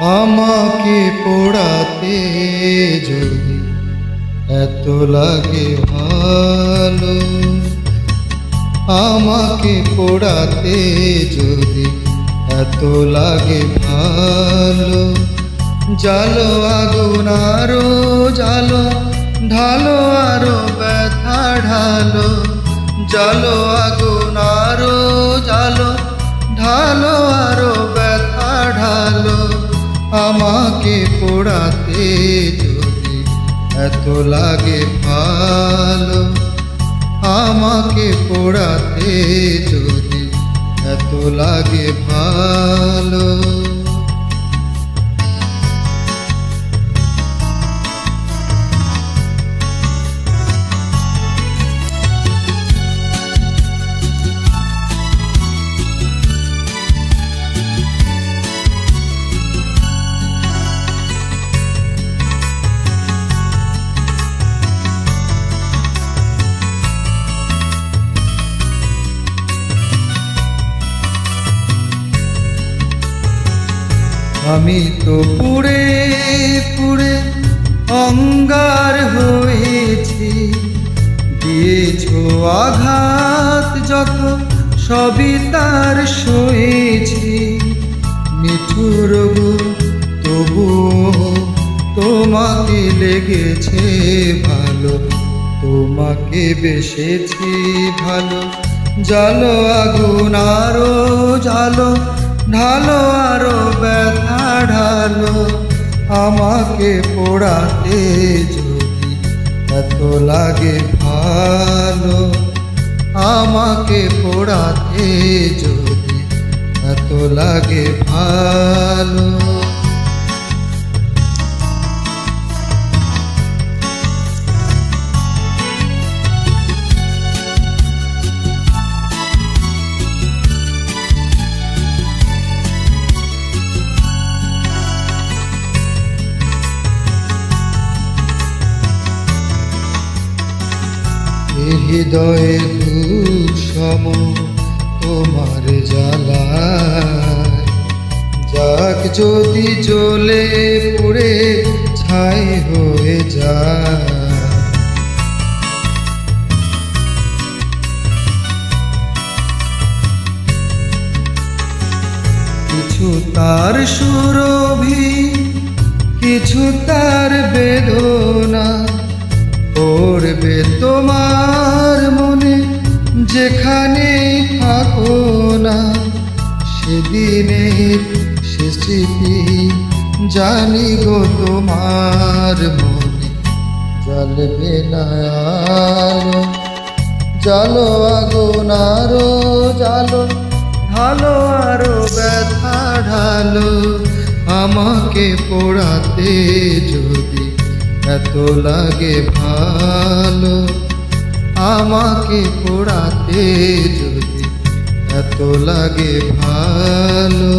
আমাকে পোড়াতে যদি এত লাগে ভালো, আমাকে পোড়াতে যদি এত লাগে ভালো। জালো আগুন আরও জালো, ঢালো আরও ব্যথা ঢালো। জালো আগুন আরও জালো, ঢালো আমাকে পোড়াতে যদি এত লাগে ভালো আমাকে পোড়াতে যদি এত লাগে ভালো। আমি তো পুড়ে পুড়ে অঙ্গার হয়েছি। দিয়েছ আঘাত যত, সবই তার সয়েছি। মিঠুর গো, তবুও তোমাকে লেগেছে ভালো, তোমাকে বেসেছি ভালো। জালো আগুন আরও জালো ঢালো আরও ব্যথা ঢালো। আমাকে পোড়াতে যদি এত লাগে ভালো, আমাকে পোড়াতে যদি এত লাগে ভালো। হৃদয়ে সম তোমার জ্বালা যাক যদি জ্বলে পুড়ে ছাই হয়ে যায়। কিছু তার সুরভি, কিছু তার বেদনা, পড়বে তোমার যেখানে থাকো না, সেদিনের সে স্মৃতি জানি গো তোমার মনে। জ্বলবে না আলো জালো আগুন আরও জালো ঢালো আরও ব্যথা ঢালো, আমাকে পোড়াতে যদি এত লাগে ভালো। আমাকে পোড়াতে যদি এত লাগে ভালো।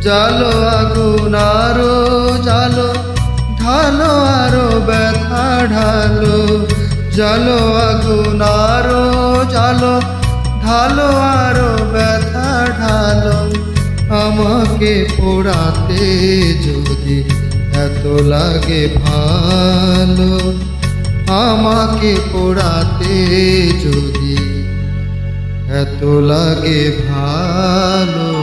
জালো আগুন আরও জালো ঢালো আরও ব্যথা ঢালো। জালো আগুন আরও জালো ঢালো আরও ব্যথা ঢালো। আমাকে পোড়াতে যদি এত লাগে ভালো। আমাকে পোড়াতে যদি এত লাগে ভালো